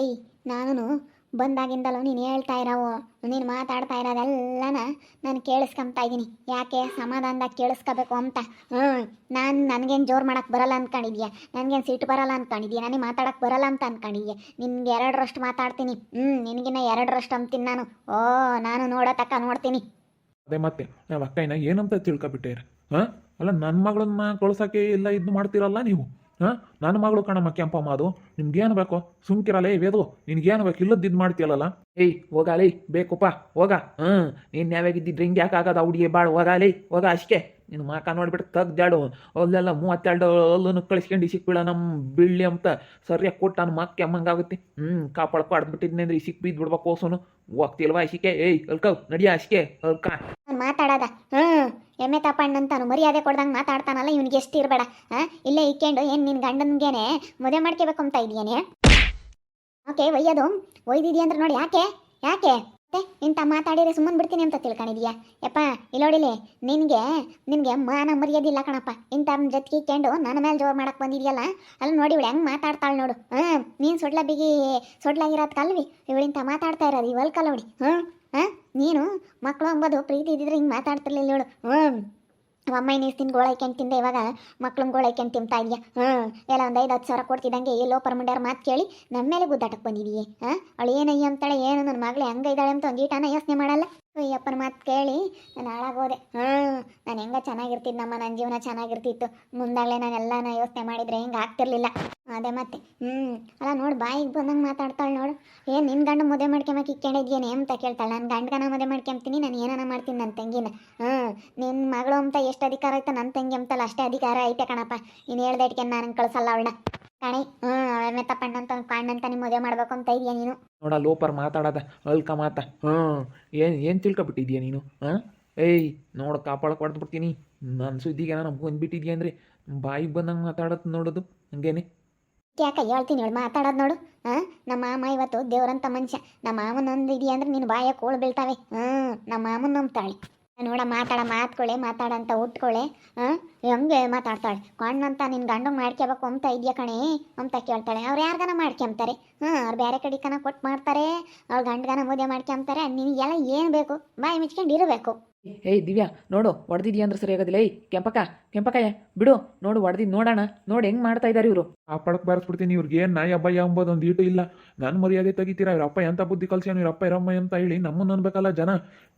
ಏಯ್ ನಾನು ಬಂದಾಗಿಂದಲೂ ನೀನು ಹೇಳ್ತಾ ಇರೋವು, ನೀನು ಮಾತಾಡ್ತಾ ಇರೋದೆಲ್ಲನ ನಾನು ಕೇಳಿಸ್ಕೊಂತಾ ಇದ್ದೀನಿ. ಯಾಕೆ ಸಮಾಧಾನದಾಗ ಕೇಳಿಸ್ಕೋಬೇಕು ಅಂತ? ಹ್ಞೂ ನಾನು ನನಗೇನು ಜೋರು ಮಾಡಕ್ಕೆ ಬರಲ್ಲ ಅಂದ್ಕೊಂಡಿದ್ಯಾ ನನಗೇನು ಸಿಟ್ಟು ಬರಲ್ಲ ಅಂದ್ಕೊಂಡಿದ್ಯಾ ನನಗೆ ಮಾತಾಡಕ್ಕೆ ಬರಲ್ಲ ಅಂತ ಅಂದ್ಕೊಂಡಿದ್ಯಾ ನಿನ್ಗೆ ಎರಡರಷ್ಟು ಮಾತಾಡ್ತೀನಿ. ಹ್ಞೂ ನಿನಗಿನ್ನ ಎರಡರಷ್ಟು ಅಂತೀನಿ ನಾನು. ಓ, ನಾನು ನೋಡೋ ತಕ್ಕ ನೋಡ್ತೀನಿ. ಅದೇ ಮತ್ತೆ, ನಾವು ಅಕ್ಕಯ್ಯನ ಏನಂತ ತಿಳ್ಕೊಬಿಟ್ಟೆ? ಹಾಂ? ಅಲ್ಲ ನನ್ನ ಮಗಳನ್ನ ಕಳ್ಸೋಕ್ಕೆ ಇಲ್ಲ ಇದು ಮಾಡ್ತೀರಲ್ಲ ನೀವು? ಹಾಂ? ನನ್ನ ಮಗಳು ಕಣಮ್ಮ ಕೆಂಪಮ್ಮ ಅದು ನಿಮ್ಗೇನು ಬೇಕು? ಸುಮ್ಕಿರಲ್ಲ ವೇದು, ನಿನ್ಗೇನು ಬೇಕು? ಇಲ್ಲದ್ದು ಇದು ಮಾಡ್ತೀಯಲ್ಲ ಏಯ್ ಹೋಗಾಲೇ ಬೇಕಪ್ಪ ಹೋಗ. ಹ್ಞೂ ನೀನು ಯಾವಾಗಿದ್ದಿದ್ರೆ ಹಿಂಗೆ ಯಾಕೆ ಆಗದ? ಹುಡುಗಿ ಬಾಳು ಹೋಗಾಲೇ ಹೋಗ, ಅಷ್ಟೇ. ನಿನ್ನ ಮಾಕ ನೋಡ್ಬಿಟ್ಟು ತೆಗ್ದಾಡು ಅಲ್ಲೆಲ್ಲ ಮೂವತ್ತೆರಡು ಅಲ್ಲೂ ಕಳಿಸ್ಕೊಂಡು ಸಿಕ್ಬಿಡ ನಮ್ಮ ಬಿಳ್ಳಿ ಅಂತ. ಸರಿಯಾಗಿ ಕೊಟ್ಟು ನನ್ನ ಮಕ್ಕ ಕೆಮ್ಮಂಗಾಗುತ್ತೆ ಹ್ಞೂ ಕಾಪಾಡ್ಕೊ ಆಡ್ಬಿಟ್ಟಿದ್ನಿ ಈ ಸಿಕ್ ಬಿದ್ದು ಬಿಡ್ಬೇಕು ಹೋಗ್ತಿಲ್ವಾ ಅಶಿಕೆ ಏಯ್ ಅಲ್ಕವ್ ನಡಿಯ ಅಶಿಕೆ ಅಲ್ಕ ಮಾತಾಡೋದ. ಎಮ್ಮೆ ತಪ್ಪಣ್ಣಂತಾನು ಮರ್ಯಾದೆ ಕೊಡ್ದಂಗೆ ಮಾತಾಡ್ತಾನಲ್ಲ, ಇವನಿಗೆ ಎಷ್ಟು ಇರಬೇಡ. ಇಲ್ಲೇ ಇಕ್ಕೊಂಡು, ಏನು ನಿನ್ನ ಗಂಡನ್ಗೇನೆ ಮದುವೆ ಮಾಡ್ಕೋಬೇಕು ಅಂತ ಇದೆಯೇನೆ ಓಕೆ ಒಯ್ಯೋದು? ಒಯ್ದಿದ್ಯಾ ಅಂದ್ರೆ ನೋಡಿ, ಯಾಕೆ? ಯಾಕೆ? ಮತ್ತೆ ಇಂಥ ಮಾತಾಡಿದ್ರೆ ಸುಮ್ಮನೆ ಬಿಡ್ತೀನಿ ಅಂತ ತಿಳ್ಕೊಂಡಿದ್ಯಾ ಯಪ್ಪ, ಇಲ್ಲೋಡಿಲಿ, ನಿನಗೆ ನಿನಗೆ ಮಾನ ಮರ್ಯಾದಿಲ್ಲ ಕಣಪ್ಪ. ಇಂಥ ಜೊತೆಗೆ ಇಕ್ಕೊಂಡು ನನ್ನ ಮೇಲೆ ಜೋರು ಮಾಡಕ್ಕೆ ಬಂದಿದ್ಯಲ್ಲ? ಅಲ್ಲಿ ನೋಡಿ, ಇವಳು ಹೆಂಗೆ ಮಾತಾಡ್ತಾಳೆ ನೋಡು. ಹಾಂ ನೀನು ಸೊಡ್ಲ ಬಿಗಿ, ಸೊಡ್ಲಾಗಿರೋದು ಕಲ್ವಿ. ಇವಳಿಂತ ಮಾತಾಡ್ತಾ ಇರೋದು ಇವಲ್ಕಲ್ಲ ನೋಡಿ ಹಾಂ ನೀನು? ಮಕ್ಕಳು ಅಂಬೋದು ಪ್ರೀತಿ ಇದ್ದಿದ್ರೆ ಹಿಂಗೆ ಮಾತಾಡ್ತಿರ್ಲಿಲ್ಲ ನೋಡು ಹ್ಞೂ ಅಮ್ಮ ನೀಸ್ತಿನ ಗೋಳೈಕೆಂಡು ತಿಂದೆ, ಇವಾಗ ಮಕ್ಳನ್ನ ಅಂತ ತಿಂತಾ ಇದೆಯಾ? ಹ್ಞೂ ಎಲ್ಲ ಒಂದು ಐದು ಹತ್ತು ಸಾವಿರ ಕೊಡ್ತಿದ್ದಂಗೆ ಎಲ್ಲೋ ಪರಮಂಡ್ಯಾರ ಮಾತು ಕೇಳಿ ನನ್ನ ಮೇಲೆ ಗುದ್ದಾಟಕ್ಕೆ ಬಂದಿದೆಯೇ. ಹಾಂ? ಅವಳು ಏನಯ್ಯ ಅಂತಾಳೆ, ಏನು ನನ್ನ ಮಗಳೇ ಹಂಗೆ ಇದ್ದಾಳೆ ಅಂತ ಒಂದು ಯೋಚನೆ ಮಾಡಲ್ಲ. ಅಯ್ಯಪ್ಪನ ಮಾತು ಕೇಳಿ ನಾನು ಹಾಳಾಗೋದೆ. ಹ್ಞೂ ನಾನು ಹೆಂಗೆ ಚೆನ್ನಾಗಿರ್ತಿದ್ನಮ್ಮ ನನ್ನ ಜೀವನ ಚೆನ್ನಾಗಿರ್ತಿತ್ತು. ಮುಂದಾಗಲೇ ನಾನು ಎಲ್ಲನ ಯೋಚನೆ ಮಾಡಿದರೆ ಹಿಂಗೆ ಆಗ್ತಿರ್ಲಿಲ್ಲ. ಅದೇ ಮತ್ತೆ. ಹ್ಞೂ ಅಲ್ಲ ನೋಡು ಬಾಯಿಗೆ ಬಂದಂಗೆ ಮಾತಾಡ್ತಾಳೆ ನೋಡು. ಏನು ನಿನ್ನ ಗಂಡ ಮದುವೆ ಮಾಡ್ಕೊಂಬಕ್ಕೆ ಇಕ್ಕೊಂಡಿದ್ಯೇನೆ ಅಂತ ಕೇಳ್ತಾಳೆ? ನನ್ನ ಗಂಡಗನ ಮದುವೆ ಮಾಡ್ಕೊಂತೀನಿ ನಾನು ಏನಾನ ಮಾಡ್ತೀನಿ ನನ್ನ ತಂಗಿನ. ಹ್ಞೂ ನಿನ್ನ ಮಗಳು ಅಂತ ಎಷ್ಟು ಅಧಿಕಾರ ಐತೆ ನನ್ನ ತಂಗಿ ಅಂತಲ್ಲ ಅಷ್ಟೇ ಅಧಿಕಾರ ಐತೆ ಕಣಪ್ಪ. ನೀನು ಹೇಳ್ದೆ ಇಟ್ಕೊಂಡು ನಾನು ಕಳ್ಸಲ್ಲ ಅವಳನ್ನ. ಕಣಿ ಹ್ಞೂ ಮೆತ್ತ ತಪ್ಪಣ್ಣಂತ ಕಾಣ್ಣಂತ ನಿಮ್ಮ ಮದುವೆ ಮಾಡ್ಬೇಕು ಅಂತ ಇದೆಯಾ ನೀನು? ನೋಡ, ಲೋಪರ್ ಮಾತಾಡದ, ಅಲ್ಕ ಮಾತ. ಹ್ಞೂ ಏನು ಏನು ತಿಳ್ಕೊಬಿಟ್ಟಿದ್ಯಾ ನೀನು? ಹಾಂ? ಏಯ್, ನೋಡು ಕಾಪಾಡಕ್ಕೆ ಹೊಡೆದ್ಬಿಡ್ತೀನಿ ನನ್ನ ಸುದ್ದಿಗೆ ನಾನು ಬಂದ್ಬಿಟ್ಟಿದ್ಯಾ ಅಂದರೆ? ಬಾಯಿಗೆ ಬಂದಂಗೆ ಮಾತಾಡೋದು ನೋಡೋದು, ಹಂಗೇನೆ? ಯಾಕೆ ಹೇಳ್ತೀನಿ ಹೇಳಿ, ಮಾತಾಡೋದು ನೋಡು. ಹಾಂ ನಮ್ಮ ಮಾಮ ಇವತ್ತು ದೇವ್ರಂತ ಮನುಷ್ಯ. ನಮ್ಮ ಮಾಮನ ಒಂದು ಇದೆಯಾ ಅಂದ್ರೆ ನಿನ್ನ ಬಾಯ ಕೋಳು ಬೀಳ್ತಾವೆ. ಹ್ಞೂ ನಮ್ಮ ಮಾಮನ ನಂಬ್ತಾಳೆ. ನೋಡ, ಮಾತಾಡ ಮಾತ್ಕೊಳ್ಳೆ ಮಾತಾಡಂತ ಉಟ್ಕೊಳ್ಳೆ ಹಾಂ ಹೆಂಗೆ ಮಾತಾಡ್ತಾಳೆ? ಕಣ್ಣಂತ ನಿನ್ನ ಗಂಡು ಮಾಡ್ಕೋಬೇಕು ಅಂತ ಇದೆಯಾ ಕಣೆ ಅಂತ ಕೇಳ್ತಾಳೆ. ಅವ್ರು ಯಾರಿಗಾನ ಮಾಡ್ಕೊಂತಾರೆ ಹಾಂ, ಅವ್ರು ಬೇರೆ ಕಡೆ ಕನ ಕೊಟ್ಟು ಮಾಡ್ತಾರೆ. ಅವ್ರು ಗಂಡಗನ ಮದುವೆ ಮಾಡ್ಕೊಂತಾರೆ ನಿನಗೆಲ್ಲ ಏನು ಬೇಕು? ಬಾಯಿ ಮುಚ್ಕೊಂಡು ಇರಬೇಕು. ಏಯ್ ದಿವ್ಯಾ, ನೋಡು ಹೊಡೆದಿದ್ಯಾ ಅಂದ್ರೆ ಸರಿ ಆಗೋದಿಲ್ಲ ಏಯ್, ಕೆಂಪಕ್ಕ, ಕೆಂಪಕ್ಕಯ್ಯ, ಬಿಡು, ನೋಡು ಹೊಡೆದಿದ್ ನೋಡೋಣ, ನೋಡಿ ಹೆಂಗ್ ಮಾಡ್ತಾ ಇದ್ದಾರೆ ಇವರು. ಆ ಪಡಕ್ ಬಾರಿಸ್ಬಿಡ್ತೀನಿ, ಇವ್ರಿಗೆ ಏನು ನಾಯಿ, ಅಬ್ಬಯ್ಯ ಅಂಬೋದು ಒಂದು ಈಟು ಇಲ್ಲ. ನನ್ನ ಮರ್ಯಾದೆ ತೆಗಿತೀರಾ, ಇವ್ರ ಅಪ್ಪ ಎಂತ ಬುದ್ಧಿ ಕಲ್ಸ್ಯಾನ ಇವ್ರ ಅಪ್ಪ ಇರಮ್ಮ ಅಂತ ಹೇಳಿ ನಮ್ಮನ್ನು ಅನ್ಬೇಕಲ್ಲ ಜನ.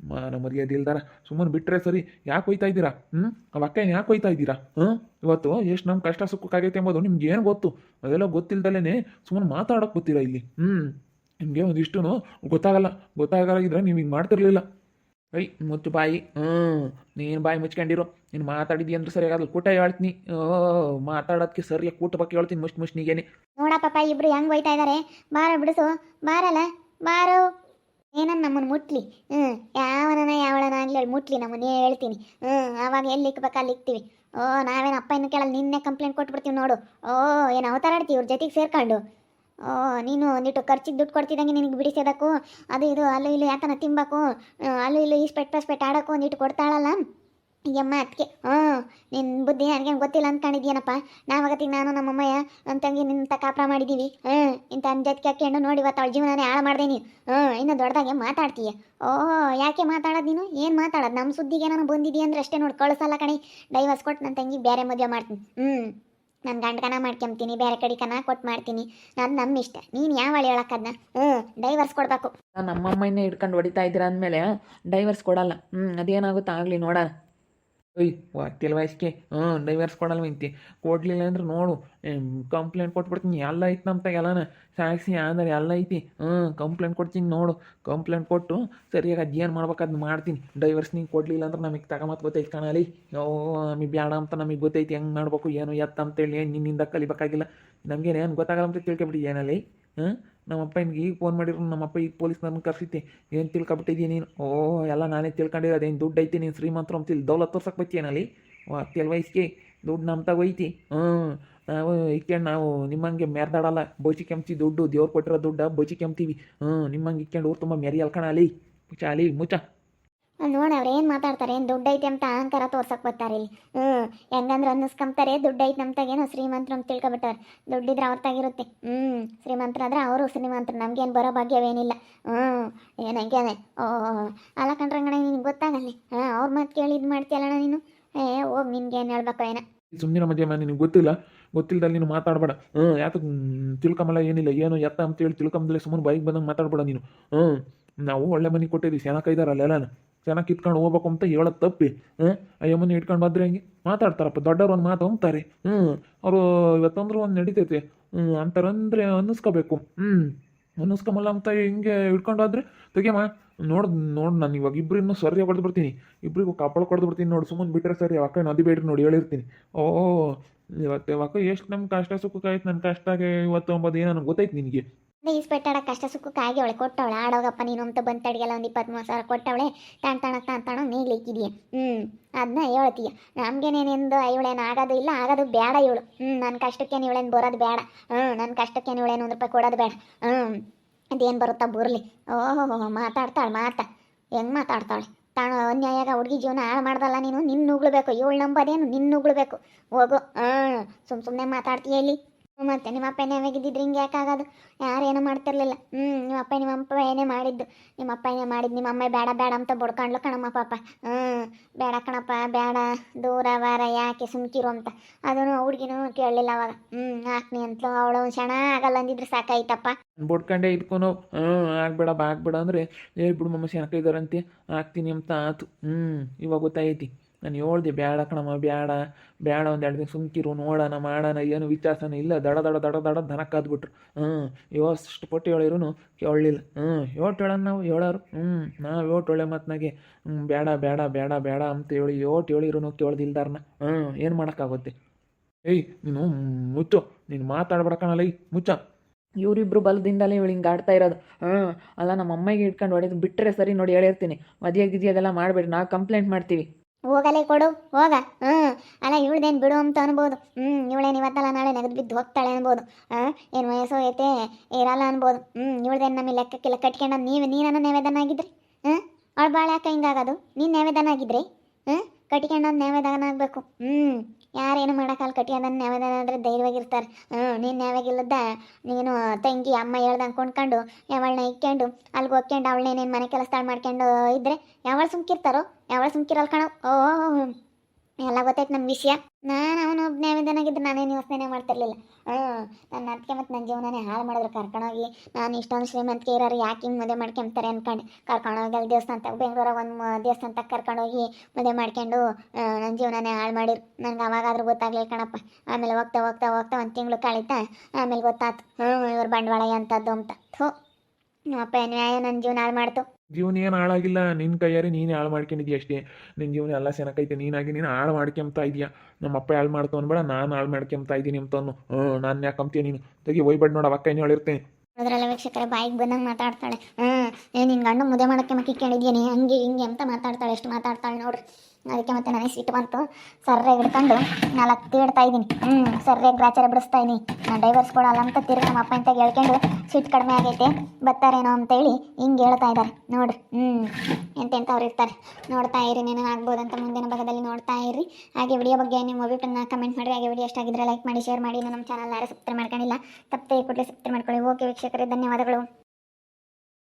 ಮಾನ ಮರ್ಯಾದೆ ಇಲ್ದಾರ, ಸುಮ್ಮನೆ ಬಿಟ್ಟರೆ ಸರಿ. ಯಾಕೆ ಹೋಯ್ತಾ ಇದ್ದೀರಾ? ಹ್ಮ್? ಅವ ಅಕ್ಕ ಯಾಕೆ ಹೋಯ್ತಾ ಇದ್ದೀರಾ? ಹ್ಮ್? ಇವತ್ತು ಎಷ್ಟು ನಮ್ಮ ಕಷ್ಟ ಸುಖಕ್ಕಾಗೈತೆ ಎಂಬುದು ನಿಮ್ಗೆ ಏನು ಗೊತ್ತು? ಅದೆಲ್ಲ ಗೊತ್ತಿಲ್ದಲೇನೆ ಸುಮ್ಮನೆ ಮಾತಾಡೋಕೆ ಗೊತ್ತಿಲ್ಲ ಇಲ್ಲಿ. ಹ್ಞೂ ನಿಮಗೆ ಒಂದಿಷ್ಟು ಗೊತ್ತಾಗಲ್ಲ. ಗೊತ್ತಾಗಲ್ಲ ಇದ್ರೆ ನೀವು ಹಿಂಗೆ ಮಾಡ್ತಿರ್ಲಿಲ್ಲ. ಐ ಮುಚ್ಚು ಬಾಯಿ. ಹ್ಞೂ ನೀನು ಬಾಯಿ ಮುಚ್ಕೊಂಡಿರು. ನೀನು ಮಾತಾಡಿದ್ದಿ ಅಂದ್ರೆ ಸರಿಯಾಗಲ್ಲ ಕೂಟ ಹೇಳ್ತೀನಿ. ಮಾತಾಡೋದಕ್ಕೆ ಸರಿಯಾಗಿ ಕೂಟ ಬಗ್ಗೆ ಹೇಳ್ತೀನಿ ಮುಷ್ಟ್ ಮುಷ್ಟಿಗೇನೆ ನೋಡ ನೋಡಪ್ಪ ಇಬ್ರು ಹೆಂಗ್ ಹೋಯ್ತಾ ಇದ್ದಾರೆ ಬಾರ ಬಿಡಿಸು. ಬಾರಲ್ಲ. ಬಾರೋ. ಏನನ್ನ ನಮ್ಮನ್ನು ಮುಟ್ಲಿ? ಹ್ಞೂ ಯಾವನನ ಯಾವಳನ ಹೇಳಿ ಮುಟ್ಲಿ ನಮ್ಮನ್ನ ಹೇಳ್ತೀನಿ. ಹ್ಞೂ ಆವಾಗ ಎಲ್ಲಿ ಇಕ್ಬೇಕು ಅಲ್ಲಿ ಇಕ್ತೀವಿ. ಓ, ನಾವೇನು ಅಪ್ಪ ಇನ್ನು ಕೇಳಲ್ಲ. ನಿನ್ನೆ ಕಂಪ್ಲೇಂಟ್ ಕೊಟ್ಬಿಡ್ತೀವಿ ನೋಡು. ಓ, ಏನು ಅವತಾರ ಆಡ್ತೀವಿ ಇವ್ರ ಜೊತೆಗೆ ಸೇರ್ಕೊಂಡು. ನೀನು ಒಂದಿಟ್ಟು ಖರ್ಚಿಗೆ ದುಡ್ಡು ಕೊಡ್ತಿದ್ದಂಗೆ ನಿನಗೆ ಬಿಡಿಸೋದಕ್ಕೂ ಅದು ಇದು ಅಲ್ಲೂ ಇಲ್ಲೂ ಯಾತನ ತಿನ್ಬೇಕು? ಆ, ಅಲ್ಲೂ ಇಲ್ಲೂ ಈ ಸ್ಪೆಟ್ ಪಸ್ಪೆಟ್ ಆಡೋಕ್ಕೂ ಒಂದಿಟ್ಟು ಕೊಡ್ತಾಳಲ್ಲ? ಯಮ್ಮ ಅದಕ್ಕೆ ಹ್ಞೂ ನಿನ್ನ ಬುದ್ಧಿ ನನಗೆ ಗೊತ್ತಿಲ್ಲ ಅಂದ್ಕೊಂಡಿದ್ಯೇನಪ್ಪ ನಾವಾಗತ್ತಿಗೆ ನಾನು ನಮ್ಮಮ್ಮಯ್ಯ ನನ್ನ ತಂಗಿ ನಿನ್ನ ಕಾಪ್ರ ಮಾಡಿದ್ದೀವಿ. ಹ್ಞೂ ಇಂಥ ಅಂಜತ್ಕೆ ಹಾಕ್ಕೊಂಡು ನೋಡಿ ಇವತ್ತು ಅವಳ ಜೀವನನೇ ಹಾಳು ಮಾಡಿದೆ ನೀನು. ಹ್ಞೂ ಇನ್ನು ದೊಡ್ಡದಾಗೆ ಮಾತಾಡ್ತೀಯ. ಓಹೋ ಯಾಕೆ ಮಾತಾಡೋದು ನೀನು? ಏನು ಮಾತಾಡೋದು? ನಮ್ಮ ಸುದ್ದಿಗೆ ನಾನು ಬಂದಿದ್ದೀಯ ಅಂದ್ರೆ ಅಷ್ಟೇ ನೋಡಿ ಕಳಿಸಲ್ಲ ಕಣಿ. ಡೈವರ್ಸ್ ಕೊಟ್ಟು ನನ್ನ ತಂಗಿ ಬೇರೆ ಮದುವೆ ಮಾಡ್ತೀನಿ. ಹ್ಞೂ. ನನ್ನ ಗಂಡಕನ ಮಾಡ್ಕೊಂತೀನಿ ಬೇರೆ ಕಡೆ ಕನ ಕೊಟ್ಟು ಮಾಡ್ತೀನಿ. ನಾನು ನಮ್ಮ ಇಷ್ಟ. ನೀನು ಯಾವ ಹಳಿ ಹೇಳಕ್ಕದನ್ನ ಹ್ಞೂ ಡೈವರ್ಸ್ ಕೊಡಬೇಕು. ನಾನು ನಮ್ಮಮ್ಮನೇ ಹಿಡ್ಕೊಂಡು ಹೊಡಿತಾ ಇದ್ದೀರ ಅಂದಮೇಲೆ ಡೈವರ್ಸ್ ಕೊಡಲ್ಲ. ಹ್ಞೂ ಅದೇನಾಗುತ್ತೋ ಆಗಲಿ ನೋಡೋಣ ಒಯ್ ವಾಕ್ತಿಲ್ ವಯಸ್ಸಿಗೆ ಹ್ಞೂ ಡೈವರ್ಸ್ ಕೊಡಲ್ಲ ಮಿಂತಿ ಕೊಡಲಿಲ್ಲ ಅಂದ್ರೆ ನೋಡು. ಕಂಪ್ಲೇಂಟ್ ಕೊಟ್ಬಿಡ್ತೀನಿ ಎಲ್ಲ ಐತಿ ನಮ್ಮ ಎಲ್ಲನ. ಸಾಕ್ಷಿ ಅಂದ್ರೆ ಎಲ್ಲ ಐತಿ. ಹ್ಞೂ ಕಂಪ್ಲೇಂಟ್ ಕೊಡ್ತೀನಿ ನೋಡು. ಕಂಪ್ಲೇಂಟ್ ಕೊಟ್ಟು ಸರಿಯಾಗಿ ಅದು ಏನು ಮಾಡ್ಬೇಕು ಮಾಡ್ತೀನಿ. ಡೈವರ್ಸ್ ನೀನು ಕೊಡಲಿಲ್ಲ ಅಂದ್ರೆ ನಮಗೆ ತಗೊಂಬತ್ತು ಗೊತ್ತೈತಿ ಕಾಣಲಿ ಯೋ, ನಮಗೆ ಬೇಡ ಅಂತ ನಮಗೆ ಗೊತ್ತೈತಿ. ಹೆಂಗೆ ಮಾಡ್ಬೇಕು, ಏನು ಎತ್ತ ಅಂತೇಳಿ ನಿನ್ನಿಂದ ಕಲಿಬೇಕಾಗಿಲ್ಲ. ನಮಗೇನು ಏನು ಗೊತ್ತಾಗಲ್ಲ ಅಂತ ತಿಳ್ಕೊಬಿಡಿ ಏನಲ್ಲಿ ಹಾಂ ನಮ್ಮಪ್ಪ ನಿಮ್ಗೆ ಈಗ ಫೋನ್ ಮಾಡಿದ್ರು ನಮ್ಮಪ್ಪ ಈಗ ಪೊಲೀಸ್ ನನ್ನ ಕರ್ಸಿತಿ ಏನು ತಿಳ್ಕೊಬಿಟ್ಟಿದ್ದೀನಿ ನೀನು? ಓ, ಎಲ್ಲ ನಾನೇ ತಿಳ್ಕೊಂಡಿರೋದು ಏನು ದುಡ್ಡು ಐತಿ ನೀನು ಶ್ರೀಮಂತರು ಅಂತಿಲ್ಲ ದೌಲತ್ ತೋರ್ಸಕ್ಕೆ ಬತ್ತೀಯನಲ್ಲಿ ತೆಲ್ ವಯಸ್ಸಿಗೆ ದುಡ್ಡು ನಮ್ಮ ಐತಿ. ಹ್ಞೂ ನಾವು ಇಕ್ಕೊಂಡು ನಾವು ನಿಮ್ಮಂಗೆ ಮೆರ್ದಾಡಲ್ಲ. ಬೋಚಿ ಕೆಮ್ತಿ ದುಡ್ಡು, ದೇವ್ರು ಕೊಟ್ಟಿರೋ ದುಡ್ಡು ಬೋಚಿ ಕೆಮ್ತೀವಿ. ಹ್ಞೂ ನಿಮ್ಮಂಗೆ ಇಕ್ಕೊಂಡು ಊರು ತುಂಬ ಮೆರಿ ಅಲ್ಕಣ ಅಲಿ ಮುಚ್ಚ, ಅಲ್ಲಿ, ಮುಚ್ಚ. ನೋಡಿ ಅವ್ರು ಏನು ಮಾತಾಡ್ತಾರೆ, ಏನು ದುಡ್ಡು ಐತೆ ಅಂತ ಅಹಂಕಾರ ತೋರ್ಸಕ್ ಬರ್ತಾರೆ ಇಲ್ಲಿ. ಹ್ಞೂ ಹೆಂಗಂದ್ರೆ ಅನ್ನಿಸ್ಕೊಂತಾರೆ ದುಡ್ಡು ಐತೆ ನಮ್ತಾಗೇನೋ ಶ್ರೀಮಂತರು ಅಂತ ತಿಳ್ಕೊಬಿಟ್ಟಾರೆ ದುಡ್ಡಿದ್ರೆ ಅವ್ರ ತಾಗಿರುತ್ತೆ ಹ್ಞೂ ಶ್ರೀಮಂತರಾದ್ರೆ ಅವರು ಶ್ರೀಮಂತರು, ನಮಗೇನು ಬರೋ ಭಾಗ್ಯವೇನಿಲ್ಲ. ಹ್ಞೂ ಏನು ಹಂಗೇನೆ ಓ ಅಲ್ಲ ಕಂಡ್ರಂಗಣ ನಿನಗೆ ಗೊತ್ತಾಗಲ್ಲ? ಹಾಂ, ಅವ್ರ ಮಾತು ಕೇಳಿ ಇದು ಮಾಡ್ತೀಯಲ್ಲಣ್ಣ ನೀನು? ಏ, ಹೋಗಿ ನಿನ್ಗೇನು ಹೇಳ್ಬೇಕು ಏನೋ. ಸುಮ್ಮನೆ ಮಧ್ಯಮ ನಿನಗೆ ಗೊತ್ತಿಲ್ಲ. ಗೊತ್ತಿಲ್ಲದಲ್ಲಿ ನೀನು ಮಾತಾಡಬೇಡ. ಹ್ಞೂ ಯಾತಕ್ಕೆ ತಿಳ್ಕೊಂಬಲ್ಲ ಏನಿಲ್ಲ. ಏನು ಎತ್ತ ಅಂತೇಳಿ ತಿಳ್ಕೊಂಬಲ್ಲ ಸುಮ್ಮನೆ ಬೈಕ್ ಬಂದಂಗೆ ಮಾತಾಡಬೇಡ ನೀನು. ಹ್ಞೂ ನಾವು ಒಳ್ಳೆ ಮನೆ ಕೊಟ್ಟಿದ್ದೀವಿ ಚೆನ್ನಾಗಿ ಇದಾರಲ್ಲ ಎಲ್ಲಾನ. ಚೆನ್ನಾಗಿ ಕಿತ್ಕೊಂಡು ಹೋಗ್ಬೇಕು ಅಂತ ಹೇಳೋದು ತಪ್ಪಿ ಹ್ಞೂ ಅಯ್ಯಮ್ಮನ ಮನೆ ಇಟ್ಕೊಂಡು ಬಂದ್ರೆ ಹೆಂಗೆ? ಮಾತಾಡ್ತಾರಪ್ಪ ದೊಡ್ಡವ್ರು ಒಂದು ಮಾತು ಹೋಗ್ತಾರೆ ಹ್ಞೂ ಅವರು ಇವತ್ತಂದ್ರೆ ಒಂದು ನಡೀತೈತೆ. ಹ್ಞೂ ಅಂತಾರಂದ್ರೆ ಅನ್ನಿಸ್ಕೋಬೇಕು. ಹ್ಞೂ ಅನ್ನಿಸ್ಕೊಂಬಲ್ಲ ಅಂತ ಹಿಂಗೆ ಇಟ್ಕೊಂಡು ಹೋದ್ರೆ ತೆಗಿಯಮ್ಮ. ನೋಡ್, ನೋಡು ನಾನು ಇವಾಗ ಇಬ್ರು ಇನ್ನೂ ಸರಿ ಹೊಡೆದು ಬಿಡ್ತೀನಿ. ಇಬ್ರಿಗೂ ಕಪ್ಪಳ ಕೊಡ್ದು ಬಿಡ್ತೀನಿ ನೋಡಿ ಸುಮ್ಮನೆ ಬಿಟ್ಟರೆ ಸರಿ ಅಕ್ಕ ನದಿ ಬೇಡ್ರಿ ನೋಡಿ ಹೇಳಿರ್ತೀನಿ. ಓ, ಇವತ್ತು ಯಾವಾಗ ಎಷ್ಟು ನಮ್ಮ ಕಷ್ಟ ಸುಖಕ್ಕಾಯ್ತು ನನ್ನ ಕಷ್ಟಕ್ಕೆ ಇವತ್ತು ಒಂಬತ್ತು ಏನೋ ನನಗೆ ಗೊತ್ತಾಯ್ತು ನಿನಗೆ. ಈಸ್ಪೆಟ್ಟಾಡ ಕಷ್ಟ ಸುಖಕ್ಕೆ ಆಗಿ ಅವಳೆ ಕೊಟ್ಟವಳೆ. ಆಡೋಗಪ್ಪ ನೀನು ಅಂತ ಬಂದು ತಡಿಗೆಲ್ಲ ಒಂದು ಇಪ್ಪತ್ತ್ಮೂರು ಸಾವಿರ ಕೊಟ್ಟವಳೆ. ತಾಣ್, ತಾಣ ತಾಣ್, ತಾಣ ನೀಗ್ಲಿಕ್ಕಿದೀಯ ಹ್ಞೂ ಅದನ್ನ ಹೇಳ್ತೀಯ. ನಮ್ಗೇನೇನೆಂದು ಇವಳೇನು ಆಗೋದು ಇಲ್ಲ, ಆಗೋದು ಬೇಡ ಇವಳು. ಹ್ಞೂ ನನ್ನ ಕಷ್ಟಕ್ಕೇನು ಇವಳೇನು ಬರೋದು ಬೇಡ ಹ್ಞೂ ನನ್ನ ಕಷ್ಟಕ್ಕೇನು ಇವಳೇನು ಒಂದು ರೂಪಾಯಿ ಕೊಡೋದು ಬೇಡ ಹ್ಞೂ ಅದೇನು ಬರುತ್ತಾ ಬರಲಿ? ಓಹೋ ಮಾತಾಡ್ತಾಳೆ, ಮಾತಾ. ಹೆಂಗೆ ಮಾತಾಡ್ತಾಳೆ? ತಾಣ ಅನ್ಯಾಯಾಗ ಹುಡುಗಿ ಜೀವನ ಹಾಳು ಮಾಡ್ದಲ್ಲ ನೀನು? ನಿನ್ನ ಉಗ್ಳಬೇಕು ಇವಳು ನಂಬೋದೇನು? ನಿನ್ನ ಉಗ್ಳಬೇಕು ಹೋಗು. ಹಾಂ ಸುಮ್ಮ ಸುಮ್ಮನೆ ಮಾತಾಡ್ತೀಯ ಇಲ್ಲಿ? ಮತ್ತೆ ನಿಮ್ಮ ಅಪ್ಪ ನ್ಯಾವಾಗಿದ್ದಿದ್ರೆ ಹಿಂಗೆ ಯಾಕಾಗೋದು ಯಾರೇನು ಮಾಡ್ತಿರ್ಲಿಲ್ಲ. ಹ್ಞೂ, ನಿಮ್ಮ ಅಪ್ಪ ನಿಮ್ಮ ಅಪ್ಪ ಏನೇ ಮಾಡಿದ್ದು. ನಿಮ್ಮ ಅಪ್ಪ ಏನೇ ಮಾಡಿದ್ದು. ನಿಮ್ಮ ಅಮ್ಮ ಬೇಡ ಬೇಡ ಅಂತ ಬಡ್ಕೊಂಡ್ಲು ಕಣಮ್ಮ ಪಾಪ. ಹ್ಞೂ, ಬೇಡ ಕಣಪ್ಪ, ಬೇಡ. ದೂರ ವಾರ ಯಾಕೆ ಸುಮ್ಕಿರು ಅಂತ. ಅದನ್ನು ಹುಡುಗಿನೂ ಕೇಳಲಿಲ್ಲ ಅವಾಗ. ಹ್ಞೂ, ಹಾಕ್ನಿ ಅಂತಲೂ ಅವಳು ಕ್ಷಣ ಆಗಲ್ಲ ಅಂದಿದ್ರೆ ಸಾಕಾಯ್ತಪ್ಪ. ಬಡ್ಕೊಂಡೆ ಇದ್ಕೊನು ಹ್ಞೂ, ಆಗ್ಬೇಡ ಆಗ್ಬೇಡ ಅಂದರೆ ಹೇಳ್ಬಿಡು ಬಿಡು ಮಮ್ಮ ಶನಕ ಇದ್ದಾರಂತೆ ಹಾಕ್ತೀನಿ ಅಂತ ಆತು. ಹ್ಞೂ, ಇವಾಗ ಗೊತ್ತಾಯ್ತಿ ನಾನು ಹೇಳ್ದೆ ಬೇಡ ಕಣಮ್ಮ ಬೇಡ ಬೇಡ ಒಂದು ಎರಡು ದಿನ ಸುಮ್ಕಿರು, ನೋಡೋಣ, ಮಾಡೋಣ, ಏನು ವಿಚಾರಸನ ಇಲ್ಲ. ದಡ ದಡ ದಡ ದಡ ದನ ಕಾದ್ಬಿಟ್ರು. ಹ್ಞೂ ಇವಷ್ಟು ಪಟ್ಟು ಹೇಳಿರೂ ಕೇಳಲಿಲ್ಲ. ಹ್ಞೂ ಯೋಟ್ ಹೇಳೋಣ ನಾವು ಹೇಳೋರು. ಹ್ಞೂ ನಾವು ಯೋಟ್ ಒಳ್ಳೆ ಮಾತನಾಗೆ. ಹ್ಞೂ ಬೇಡ ಬೇಡ ಬೇಡ ಬೇಡ ಅಂತ ಹೇಳಿ ಯೋಟ್ ಹೇಳಿರೂ ಕೇಳ್ದಿಲ್ದಾರನ. ಹ್ಞೂ ಏನು ಮಾಡೋಕ್ಕಾಗುತ್ತೆ? ಏಯ್, ನೀನು ಮುಚ್ಚು, ನೀನು ಮಾತಾಡ್ಬೇಡ ಕಣಲ್ಲ, ಏಯ್, ಮುಚ್ಚ. ಇವರಿಬ್ರು ಬಲದಿಂದಲೇ ಇವಳು ಹಿಂಗೆ ಆಡ್ತಾ ಇರೋದು. ಹಾಂ ಅಲ್ಲ ನಮ್ಮ ಅಮ್ಮಗೆ ಇಟ್ಕೊಂಡು ಹೊಡೆದು ಬಿಟ್ಟರೆ ಸರಿ ನೋಡಿ, ಹೇಳಿರ್ತೀನಿ. ಮದುವೆ ಗಿದ್ಯ ಅದೆಲ್ಲ ಮಾಡಬೇಡಿ, ನಾವು ಕಂಪ್ಲೇಂಟ್ ಮಾಡ್ತೀವಿ. ಹೋಗಲೇ ಕೊಡು, ಹೋಗ. ಹ್ಞೂ ಅಲ್ಲ, ಇವಳ್ದೇನು ಬಿಡು ಅಂತ ಅನ್ಬೋದು. ಹ್ಞೂ ಇವಳೇನು ಇವತ್ತಲ್ಲ ನಾಳೆ ನೆಗೆದು ಬಿದ್ದು ಹೋಗ್ತಾಳೆ ಅನ್ಬೋದು. ಹಾಂ ಏನು ವಯಸ್ಸು ಐತೆ, ಇರಲ್ಲ ಅನ್ಬೋದು. ಹ್ಞೂ ಇವಳ್ದೇನು ನಮ್ಮ ಲೆಕ್ಕಕ್ಕೆಲ್ಲ ಕಟ್ಕೊಂಡು ನೀವು, ನೀನನ್ನು ನೈವೇದನ ಆಗಿದ್ರಿ ಹಾಂ? ಅವಳು ಭಾಳ ಯಾಕೆ ಹಿಂಗಾಗೋದು? ನೀನು ನೈವೇದನ ಆಗಿದ್ರಿ ಹಾಂ? ಕಟ್ಕೊಂಡು ನೈವೇದ್ಯನ ಆಗಬೇಕು ಹ್ಞೂ ಯಾರೇನು ಮಾಡೋಕ್ಕಲ್ಲ ಕಟ್ಕೊಂಡು ನೈವೇದ್ಯನ ಅಂದರೆ ಧೈರ್ಯವಾಗಿರ್ತಾರೆ. ಹ್ಞೂ ನೀನು ಇಲ್ಲದ, ನೀನು ತಂಗಿ, ಅಮ್ಮ ಹೇಳ್ದಂಗೆ ಕೊಂಡ್ಕೊಂಡು ಯಾವಳನ್ನ ಇಕ್ಕೊಂಡು ಅಲ್ಲಿಗೆ ಹೋಗ್ಕೊಂಡು ಅವಳನ್ನೇನೇನು ಮನೆ ಕೆಲಸ ಮಾಡ್ಕೊಂಡು ಇದ್ರೆ, ಯಾವಳು ಸುಮ್ಕಿರ್ತಾರೋ, ಯಾವಳು ಸುಮ್ಕಿರಲ್ಲ ಕಣ. ಓ ಎಲ್ಲ ಗೊತ್ತೈತೆ ನಮ್ಮ ವಿಷಯ. ನಾನು ಅವನು ಒಬ್ಬನೇ ವಿಧಾನಾಗಿದ್ದು ನಾನೇನು ಯೋಚನೆ ಮಾಡ್ತಿರ್ಲಿಲ್ಲ. ಹ್ಞೂ ನನ್ನ ಅದಕ್ಕೆ ಮತ್ತು ನನ್ನ ಜೀವನನೇ ಹಾಳು ಮಾಡಿದ್ರು ಕರ್ಕೊಂಡೋಗಿ. ನಾನು ಇಷ್ಟೊಂದು ಶ್ರೀಮಂತಿಕೆ ಇರೋರು ಯಾಕೆ ಹಿಂಗೆ ಮದುವೆ ಮಾಡ್ಕೊಂತಾರೆ ಅಂದ್ಕೊಂಡು ಕರ್ಕೊಂಡೋಗಿ ಅಲ್ಲಿ ದೇವಸ್ಥಾನ ತಗ, ಬೆಂಗಳೂರಾಗ ಒಂದು ದೇವಸ್ಥಾನ ತಗ ಕರ್ಕೊಂಡೋಗಿ ಮದುವೆ ಮಾಡ್ಕೊಂಡು ನನ್ನ ಜೀವನನೇ ಹಾಳು ಮಾಡಿರು. ನನಗೆ ಅವಾಗಾದ್ರೂ ಗೊತ್ತಾಗ್ಲಿಲ್ಲ ಕಣಪ್ಪ. ಆಮೇಲೆ ಹೋಗ್ತಾ ಹೋಗ್ತಾ ಹೋಗ್ತಾ ಒಂದು ತಿಂಗಳು ಕಳೀತಾ, ಆಮೇಲೆ ಗೊತ್ತಾಯ್ತು ಹ್ಞೂ ಇವ್ರ ಬಂಡವಾಳ ಅಂತದ್ದು ಅಂತ. ಥೋ, ಅಪ್ಪ, ನ್ಯಾಯ ನನ್ನ ಜೀವನ ಹಾಳು ಮಾಡ್ತು. ಜೀವನ ಏನು ಹಾಳಾಗಿಲ್ಲ ನಿನ್ನ ಕೈಯಾರೆ ನೀನು ಹಾಳು ಮಾಡ್ಕೊಂಡಿದ್ಯ ಅಷ್ಟೇ. ನಿನ್ನ ಜೀವನ ಎಲ್ಲ ಸೆನಕೈತೆ ನೀನಾಗಿ ನೀನು ಹಾಳು ಮಾಡ್ಕೊಂತ ಇದೆಯಾ. ನಮ್ಮ ಅಪ್ಪ ಹಾಳು ಮಾಡ್ತು ಅನ್ಬೇಡ ನಾನು ಹಾಳು ಮಾಡ್ಕೊಂತ ಇದ್ದೀನಿ ಅಂತನು ಹ್ಞೂ ನಾನು ಯಾಕೆ ಅಂತೀಯ ನೀನು? ತೆಗಿ, ಒಯ್ಬೇಡ ನೋಡ, ಅವಕ್ಕ ಏನು ಹೇಳಿರ್ತೀನಿ ಅದರಲ್ಲ ವೀಕ್ಷಕರ, ಬಾಯಿಗೆ ಬಂದಂಗೆ ಮಾತಾಡ್ತಾಳೆ. ಹ್ಞೂ ಏ ನಿನ್ನ ಗಂಡ ಮುದ್ದೆ ಮಾಡೋಕ್ಕೆ ಮಕ್ಕಿ ಕೇಳಿದ್ದೀನಿ ಹಂಗೆ ಹಿಂಗೆ ಅಂತ ಮಾತಾಡ್ತಾಳೆ, ಎಷ್ಟು ಮಾತಾಡ್ತಾಳೆ ನೋಡ್ರಿ. ಅದಕ್ಕೆ ಮತ್ತೆ ನನಗೆ ಸಿಟ್ಟು ಬಂತು. ಸರ್ರೆ ಹಿಡ್ಕೊಂಡು ನಾಲ್ಕು ತೀಡ್ತಾ ಇದ್ದೀನಿ. ಹ್ಞೂ ಸರ್ರೆ ಗ್ರಾಚಾರ ಬಿಡಿಸ್ತಾ ಇದ್ದೀನಿ. ನಾನು ಡೈವರ್ಸ್ ಕೊಡಲ್ಲ ಅಂತ ತಿರ್ಗಿ ನಮ್ಮ ಅಪ್ಪ ಅಂತ ಹೇಳ್ಕೊಂಡು ಸಿಟ್ಟು ಕಡಿಮೆ ಆಗೈತೆ. ಬರ್ತಾರೇನೋ ಅಂತೇಳಿ ಹಿಂಗೆ ಹೇಳ್ತಾ ಇದ್ದಾರೆ ನೋಡ್ರಿ. ಹ್ಞೂ ಎಂತೆಂಥವ್ರು ಇರ್ತಾರೆ. ನೋಡ್ತಾ ಇರಿ ನೀನು ಆಗ್ಬೋದು ಅಂತ ಮುಂದಿನ ಭಾಗದಲ್ಲಿ ನೋಡ್ತಾ ಇರಿ. ಹಾಗೆ ವಿಡಿಯೋ ಬಗ್ಗೆ ನಿಮ್ಮ ಅಭಿಪ್ರಾಯನ ಕಮೆಂಟ್ ಮಾಡಿ ಹಾಗೆ ವಿಡಿಯೋ ಎಷ್ಟಾಗಿದ್ರೆ ಲೈಕ್ ಮಾಡಿ ಶೇರ್ ಮಾಡಿ. ನಮ್ಮ ಚಾನಲ್ ಯಾರು ಸಬ್ಸ್ಕ್ರೈಬ್ ಮಾಡ್ಕೊಂಡಿಲ್ಲ, ತಪ್ಪದೆ ಕೂಡಲೇ ಸಬ್ಸ್ಕ್ರೈಬ್ ಮಾಡ್ಕೊಳ್ಳಿ. ಓಕೆ ವೀಕ್ಷಕರೇ, ಧನ್ಯವಾದಗಳು.